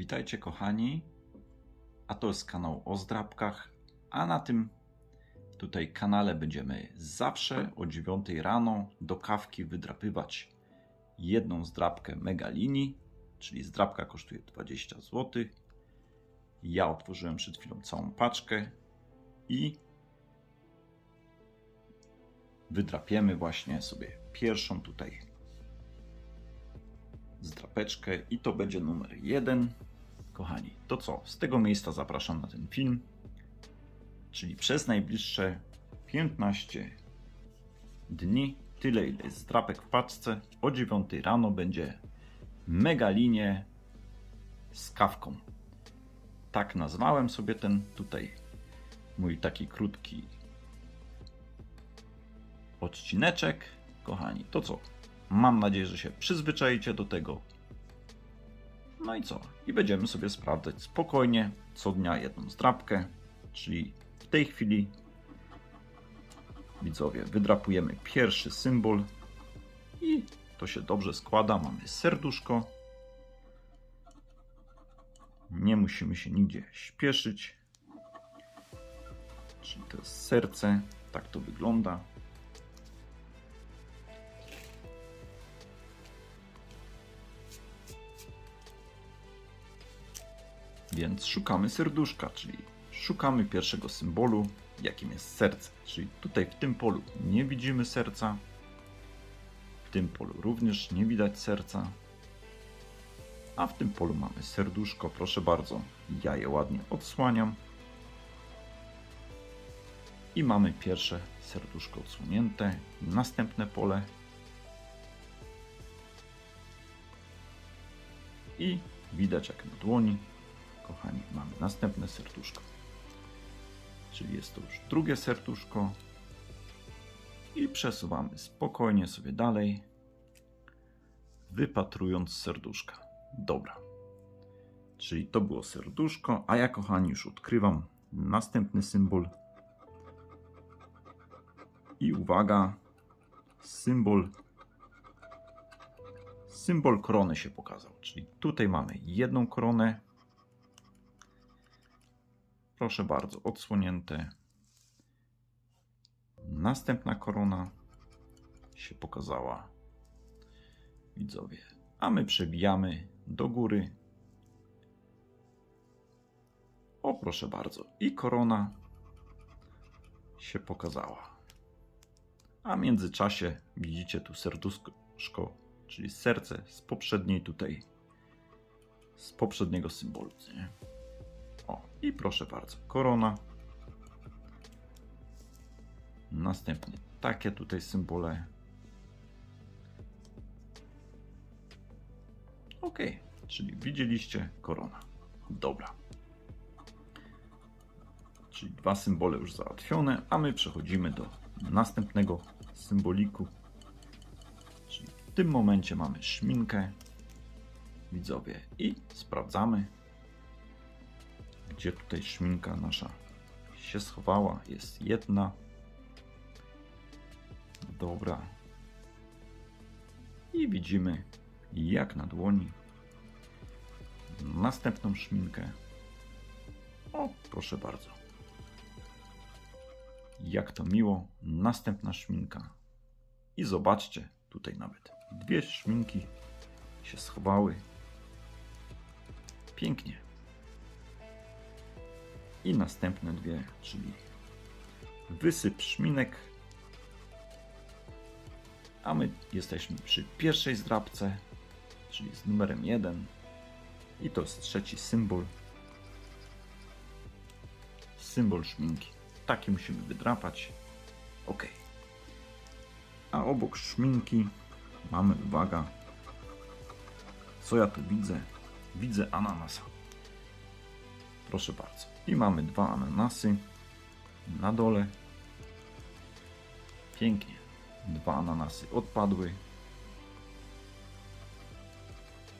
Witajcie kochani, a to jest kanał o zdrabkach, a na tym tutaj kanale będziemy zawsze o 9 rano do kawki wydrapywać jedną zdrabkę megalini, czyli zdrabka kosztuje 20 zł. Ja otworzyłem przed chwilą całą paczkę i wydrapiemy właśnie sobie pierwszą tutaj zdrapeczkę i to będzie numer jeden. Kochani, to co? Z tego miejsca zapraszam na ten film, czyli przez najbliższe 15 dni, tyle ile jest zdrapek w paczce, o 9 rano będzie megalinie z kawką. Tak nazwałem sobie ten tutaj mój taki krótki odcineczek. Kochani, to co? Mam nadzieję, że się przyzwyczajicie do tego. No i co? I będziemy sobie sprawdzać spokojnie co dnia jedną zdrapkę, czyli w tej chwili widzowie wydrapujemy pierwszy symbol i to się dobrze składa. Mamy serduszko. Nie musimy się nigdzie śpieszyć. Czyli to jest serce. Tak to wygląda. Więc szukamy serduszka, czyli szukamy pierwszego symbolu, jakim jest serce. Czyli tutaj w tym polu nie widzimy serca, w tym polu również nie widać serca, a w tym polu mamy serduszko. Proszę bardzo, ja je ładnie odsłaniam. I mamy pierwsze serduszko odsłonięte. Następne pole. I widać jak na dłoni kochani, mamy następne serduszko. Czyli jest to już drugie serduszko. I przesuwamy spokojnie sobie dalej, wypatrując serduszka. Dobra. Czyli to było serduszko, a ja, kochani, już odkrywam następny symbol. I uwaga, symbol symbol korony się pokazał. Czyli tutaj mamy jedną koronę, Proszę bardzo, odsłonięte. Następna korona się pokazała. Widzowie. A my przebijamy do góry. O, proszę bardzo. I korona się pokazała. A w międzyczasie widzicie tu serduszko, czyli serce z poprzedniej tutaj, z poprzedniego symbolu. Nie? O, i proszę bardzo, korona. Następnie takie tutaj symbole. Ok, czyli widzieliście korona. Dobra. Czyli dwa symbole już załatwione, a my przechodzimy do następnego symboliku. Czyli w tym momencie mamy szminkę, widzowie, i sprawdzamy, gdzie tutaj szminka nasza się schowała. Jest jedna. Dobra. I widzimy jak na dłoni następną szminkę. O, proszę bardzo. Jak to miło. Następna szminka. I zobaczcie, tutaj nawet dwie szminki się schowały. Pięknie i następne dwie, czyli wysyp szminek. A my jesteśmy przy pierwszej zdrabce, czyli z numerem 1. I to jest trzeci symbol. Symbol szminki. Taki musimy wydrapać. Ok. A obok szminki mamy, uwaga, co ja tu widzę? Widzę ananasa. Proszę bardzo. I mamy dwa ananasy na dole. Pięknie. Dwa ananasy odpadły.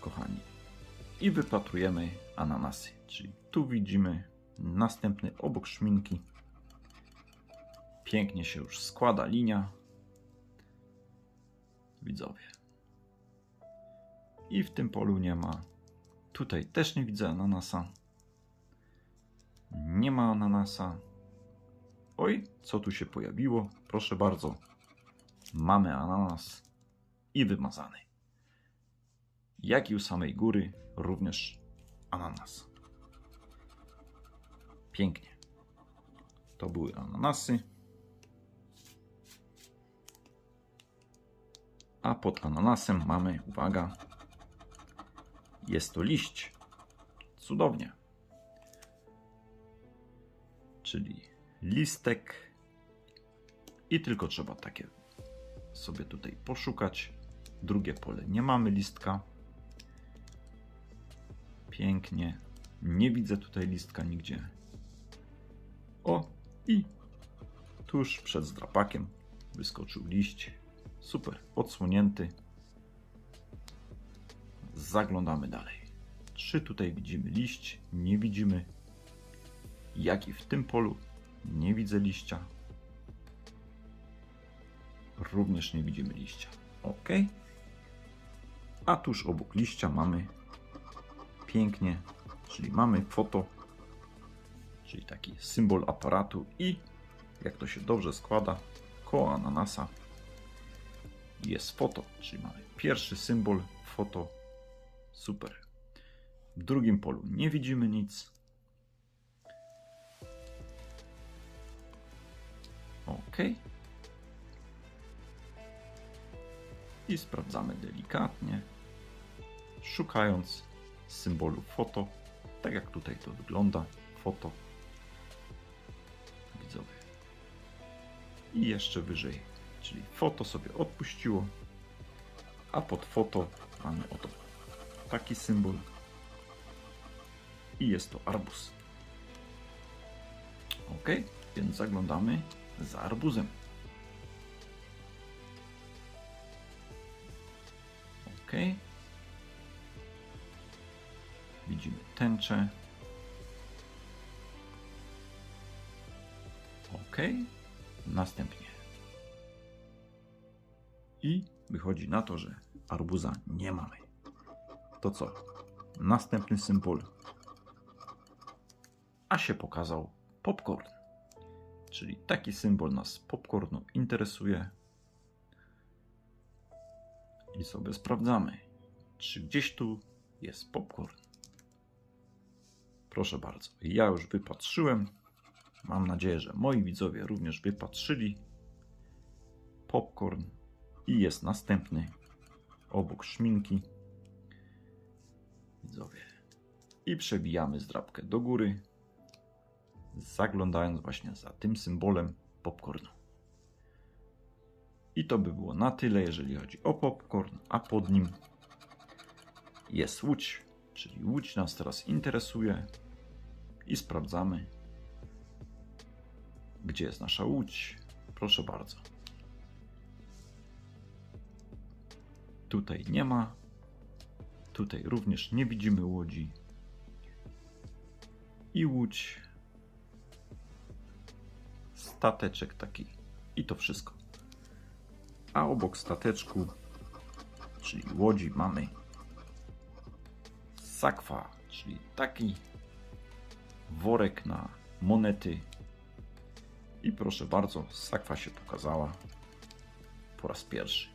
Kochani. I wypatrujemy ananasy. Czyli tu widzimy następny obok szminki. Pięknie się już składa linia. Widzowie. I w tym polu nie ma Tutaj też nie widzę ananasa. Nie ma ananasa. Oj, co tu się pojawiło? Proszę bardzo. Mamy ananas i wymazany. Jak i u samej góry, również ananas. Pięknie. To były ananasy. A pod ananasem mamy, uwaga, jest to liść. Cudownie. Czyli listek. I tylko trzeba takie sobie tutaj poszukać. Drugie pole nie mamy listka. Pięknie. Nie widzę tutaj listka nigdzie. O, i tuż przed zdrapakiem wyskoczył liść. Super, odsłonięty. Zaglądamy dalej. Czy tutaj widzimy liść? Nie widzimy. Jak i w tym polu nie widzę liścia. Również nie widzimy liścia. Ok. A tuż obok liścia mamy pięknie, czyli mamy foto, czyli taki symbol aparatu i jak to się dobrze składa, koło ananasa jest foto, czyli mamy pierwszy symbol, foto, super. W drugim polu nie widzimy nic. I sprawdzamy delikatnie, szukając symbolu foto, tak jak tutaj to wygląda, foto. Widzowie. I jeszcze wyżej, czyli foto sobie odpuściło, a pod foto mamy oto taki symbol i jest to arbuz. Ok, więc zaglądamy za arbuzem. Ok. Widzimy tęczę. Ok. Następnie. I wychodzi na to, że arbuza nie mamy. To co? Następny symbol. A się pokazał popcorn. Czyli taki symbol nas popcornu interesuje. I sobie sprawdzamy, czy gdzieś tu jest popcorn. Proszę bardzo, ja już wypatrzyłem. Mam nadzieję, że moi widzowie również wypatrzyli popcorn i jest następny obok szminki. Widzowie. I przebijamy zdrabkę do góry, zaglądając właśnie za tym symbolem popcornu. I to by było na tyle, jeżeli chodzi o popcorn, a pod nim jest łódź, czyli łódź nas teraz interesuje i sprawdzamy, gdzie jest nasza łódź. Proszę bardzo. Tutaj nie ma. Tutaj również nie widzimy łodzi. I łódź. Stateczek taki. I to wszystko. A obok stateczku, czyli łodzi, mamy sakwa, czyli taki worek na monety. I proszę bardzo, sakwa się pokazała po raz pierwszy.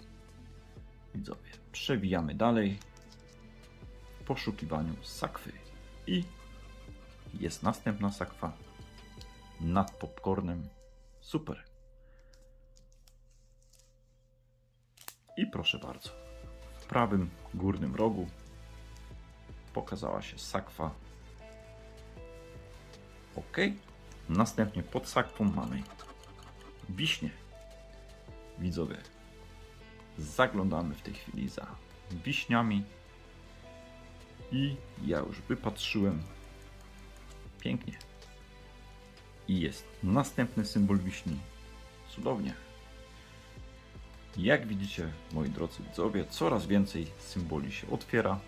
Widzowie, przewijamy dalej w poszukiwaniu sakwy. I jest następna sakwa nad popcornem. Super. I proszę bardzo, w prawym górnym rogu pokazała się sakwa. Ok. Następnie pod sakwą mamy wiśnie. Widzowie, zaglądamy w tej chwili za wiśniami i ja już wypatrzyłem pięknie. I jest następny symbol wiśni. Cudownie. Jak widzicie, moi drodzy widzowie, coraz więcej symboli się otwiera.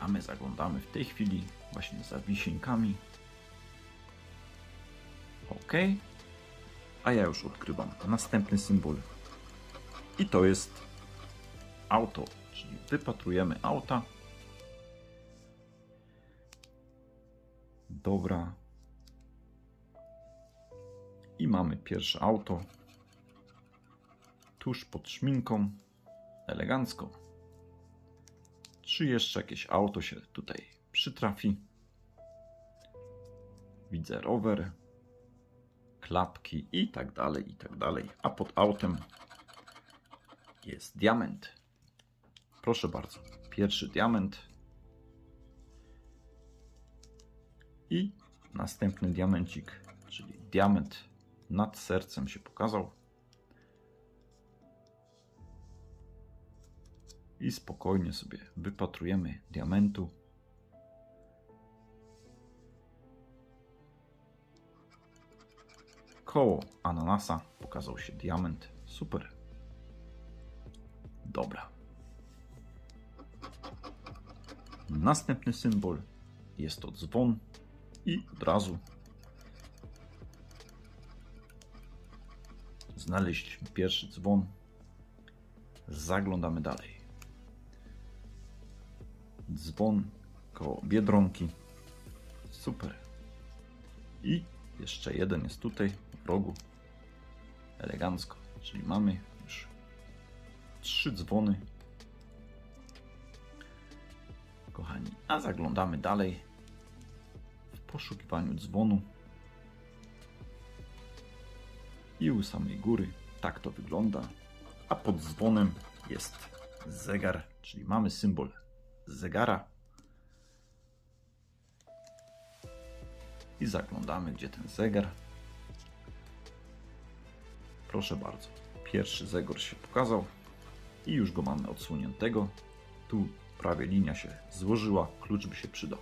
A my zaglądamy w tej chwili właśnie za wisienkami. Ok. A ja już odkrywam następny symbol. I to jest auto, czyli wypatrujemy auta. Dobra, i mamy pierwsze auto. Tuż pod szminką. Elegancko. Czy jeszcze jakieś auto się tutaj przytrafi? Widzę rower, klapki i tak dalej, i tak dalej. A pod autem jest diament. Proszę bardzo. Pierwszy diament. I następny diamencik, czyli diament nad sercem się pokazał. I spokojnie sobie wypatrujemy diamentu. Koło ananasa pokazał się diament. Super. Dobra. Następny symbol jest to dzwon i od razu znaleźliśmy pierwszy dzwon. Zaglądamy dalej. Dzwon koło biedronki. Super. I jeszcze jeden jest tutaj w rogu. Elegancko. Czyli mamy już trzy dzwony. Kochani, a zaglądamy dalej w poszukiwaniu dzwonu. I u samej góry tak to wygląda. A pod dzwonem jest zegar, czyli mamy symbol zegara. I zaglądamy, gdzie ten zegar. Proszę bardzo. Pierwszy zegar się pokazał i już go mamy odsłoniętego. Tu prawie linia się złożyła, klucz by się przydał.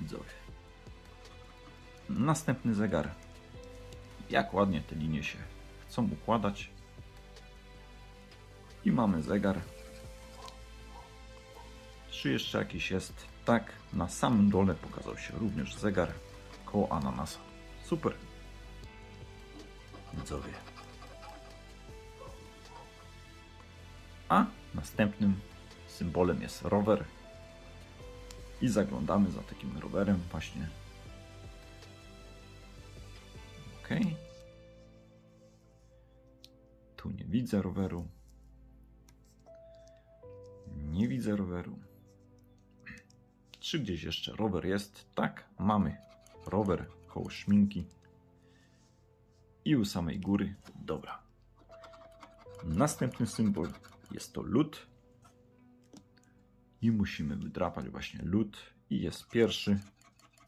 Widzowie. Następny zegar. Jak ładnie te linie się chcą układać. I mamy zegar. Czy jeszcze jakiś jest? Tak, na samym dole pokazał się również zegar koło ananasa. Super. Widzowie. A następnym symbolem jest rower. I zaglądamy za takim rowerem właśnie. Widzę roweru. Nie widzę roweru. Czy gdzieś jeszcze rower jest? Tak, mamy rower koło szminki. I u samej góry. Dobra. Następny symbol jest to lód. I musimy wydrapać właśnie lód. I jest pierwszy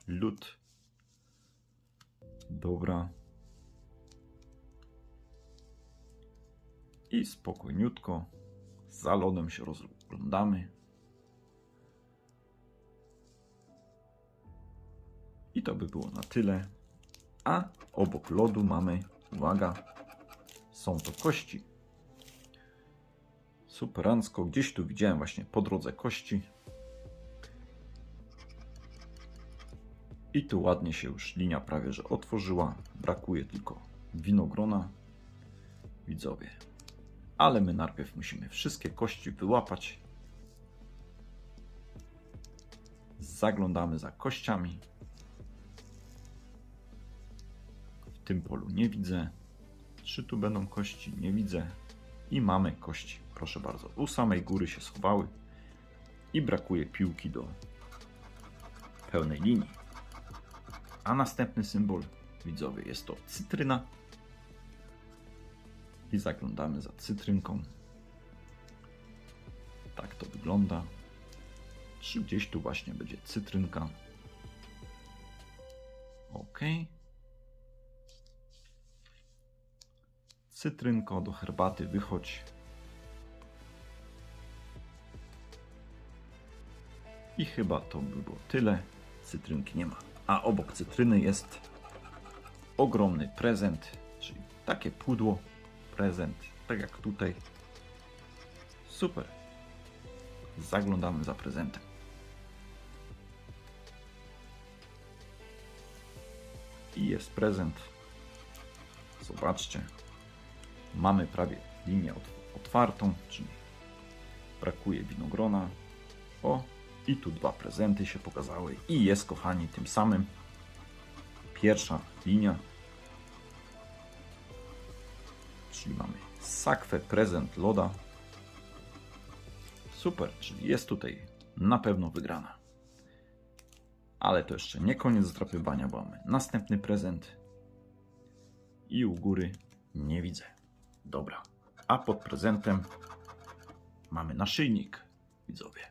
lód. Dobra. I spokojniutko za lodem się rozglądamy. I to by było na tyle. A obok lodu mamy, uwaga, są to kości. Superancko. Gdzieś tu widziałem właśnie po drodze kości. I tu ładnie się już linia prawie że otworzyła. Brakuje tylko winogrona. Widzowie. Ale my najpierw musimy wszystkie kości wyłapać. Zaglądamy za kościami. W tym polu nie widzę. Czy tu będą kości? Nie widzę. I mamy kości. Proszę bardzo. U samej góry się schowały. I brakuje piłki do pełnej linii. A następny symbol, widzowie, jest to cytryna. I zaglądamy za cytrynką. Tak to wygląda. Czy gdzieś tu właśnie będzie cytrynka? Ok. Cytrynko do herbaty wychodź. I chyba to by było tyle. Cytrynki nie ma. A obok cytryny jest ogromny prezent, czyli takie pudło, prezent, tak jak tutaj. Super. Zaglądamy za prezentem. I jest prezent. Zobaczcie. Mamy prawie linię ot- otwartą, czyli brakuje winogrona. O, I tu dwa prezenty się pokazały. I jest, kochani, tym samym pierwsza linia. Czyli mamy sakwę, prezent, loda. Super, czyli jest tutaj na pewno wygrana. Ale to jeszcze nie koniec zdrapywania, bo mamy następny prezent. I u góry nie widzę. Dobra. A pod prezentem mamy naszyjnik, widzowie.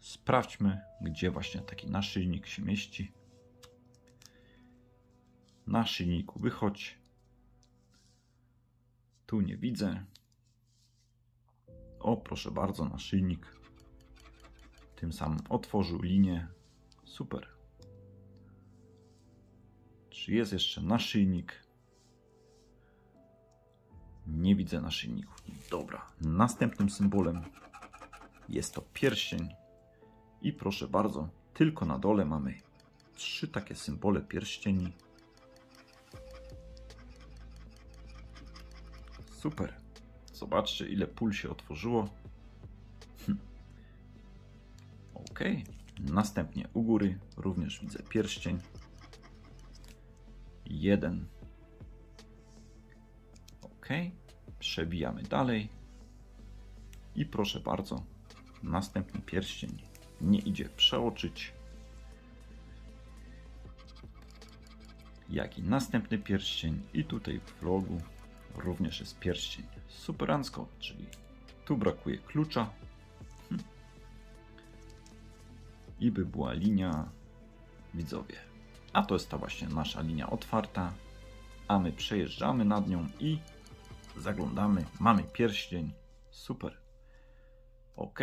Sprawdźmy, gdzie właśnie taki naszyjnik się mieści. Naszyjniku, wychodź. Tu nie widzę. O, proszę bardzo, naszyjnik. Tym samym otworzył linię. Super. Czy jest jeszcze naszyjnik? Nie widzę naszyjników. Dobra. Następnym symbolem jest to pierścień. I proszę bardzo, tylko na dole mamy trzy takie symbole pierścieni. Super. Zobaczcie, ile pól się otworzyło. Hm. Ok. Następnie u góry również widzę pierścień. Jeden. Ok. Przebijamy dalej. I proszę bardzo, następny pierścień nie idzie przeoczyć. Jak i następny pierścień. I tutaj w vlogu również jest pierścień superancko, czyli tu brakuje klucza. Hm. I by była linia widzowie. A to jest ta właśnie nasza linia otwarta. A my przejeżdżamy nad nią i zaglądamy. Mamy pierścień. Super. Ok.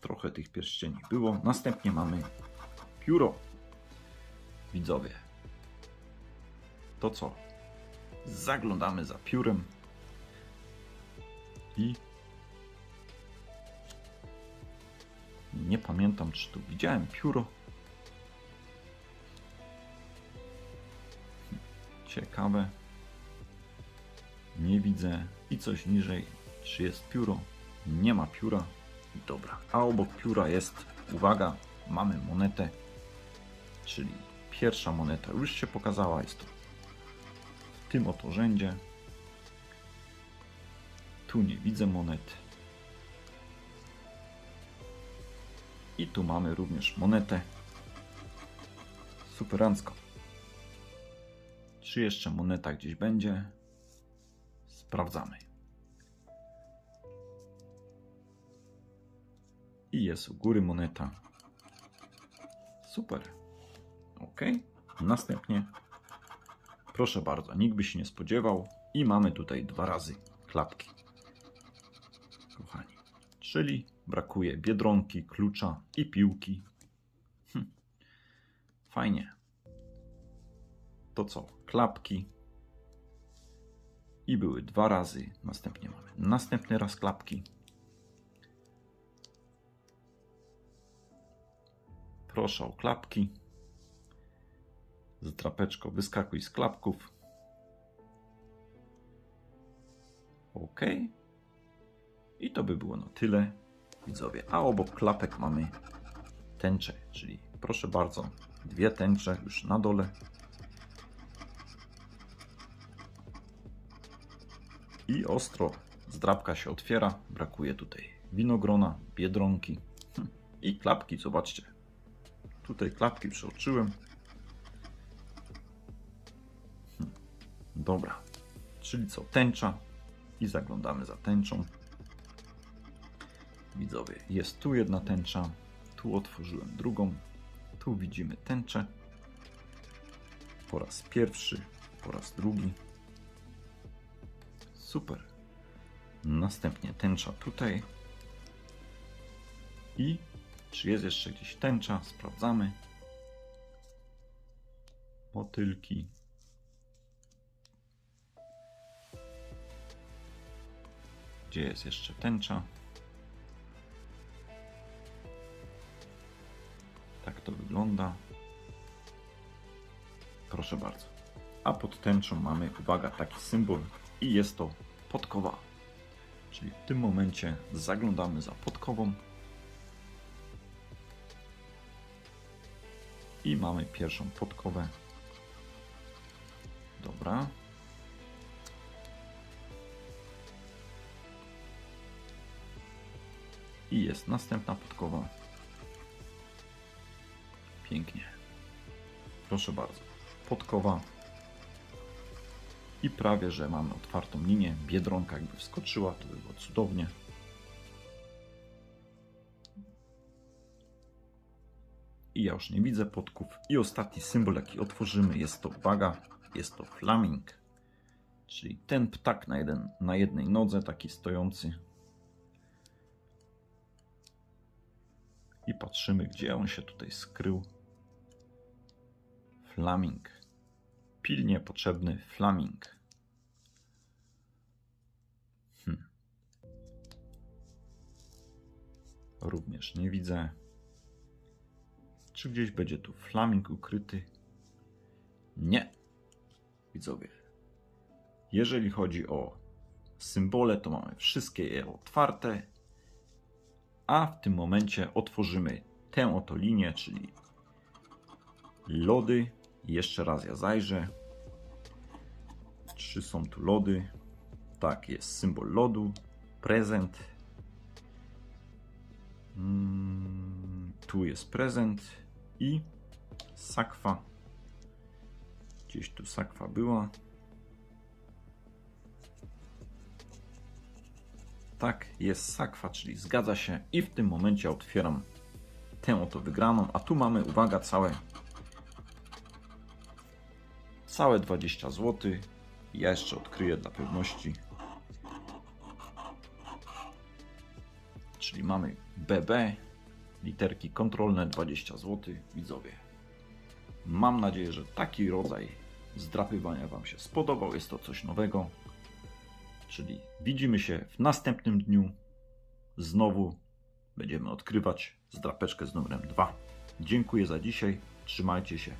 Trochę tych pierścieni było. Następnie mamy pióro. Widzowie. To co? Zaglądamy za piórem. I nie pamiętam, czy tu widziałem pióro. Ciekawe. Nie widzę. I coś niżej. Czy jest pióro? Nie ma pióra. Dobra. A obok pióra jest, uwaga, mamy monetę. Czyli pierwsza moneta już się pokazała. Jest to tym oto rzędzie. Tu nie widzę monet. I tu mamy również monetę. Superancko. Czy jeszcze moneta gdzieś będzie? Sprawdzamy. I jest u góry moneta. Super. Ok. Następnie, proszę bardzo, nikt by się nie spodziewał. I mamy tutaj dwa razy klapki. Kochani. Czyli brakuje biedronki, klucza i piłki. Hm. Fajnie. To co? Klapki. I były dwa razy. Następnie mamy następny raz klapki. Proszę o klapki. Zdrapeczko, wyskakuj z klapków. OK. I to by było na tyle, widzowie. A obok klapek mamy tęcze, czyli proszę bardzo, dwie tęcze już na dole. I ostro zdrabka się otwiera. Brakuje tutaj winogrona, biedronki hm. i klapki, zobaczcie. Tutaj klapki przeoczyłem. Dobra, czyli co, tęcza i zaglądamy za tęczą. Widzowie, jest tu jedna tęcza, tu otworzyłem drugą, tu widzimy tęczę. Po raz pierwszy, po raz drugi. Super. Następnie tęcza tutaj. I czy jest jeszcze gdzieś tęcza? Sprawdzamy. Motylki. Gdzie jest jeszcze tęcza? Tak to wygląda. Proszę bardzo. A pod tęczą mamy, uwaga, taki symbol i jest to podkowa. Czyli w tym momencie zaglądamy za podkową. I mamy pierwszą podkowę. Dobra, I jest następna podkowa. Pięknie. Proszę bardzo. Podkowa. I prawie, że mamy otwartą linię. Biedronka jakby wskoczyła, to by było cudownie. I ja już nie widzę podków. I ostatni symbol, jaki otworzymy, jest to uwaga, jest to flaming. Czyli ten ptak na, jeden, na jednej nodze, taki stojący. Patrzymy, gdzie on się tutaj skrył. Flaming. Pilnie potrzebny flaming. Hmm. Również nie widzę. Czy gdzieś będzie tu flaming ukryty? Nie. Widzowie. Jeżeli chodzi o symbole, to mamy wszystkie je otwarte. A w tym momencie otworzymy tę oto linię, czyli lody. Jeszcze raz ja zajrzę. Czy są tu lody? Tak, jest symbol lodu. Prezent. Mm, tu jest prezent i sakwa. Gdzieś tu sakwa była. Tak, jest sakwa, czyli zgadza się. I w tym momencie otwieram tę oto wygraną. A tu mamy, uwaga, całe całe 20 zł. Ja jeszcze odkryję dla pewności. Czyli mamy BB, literki kontrolne 20 zł. Widzowie, mam nadzieję, że taki rodzaj zdrapywania Wam się spodobał. Jest to coś nowego. Czyli widzimy się w następnym dniu. Znowu będziemy odkrywać zdrapeczkę z numerem 2. Dziękuję za dzisiaj. Trzymajcie się.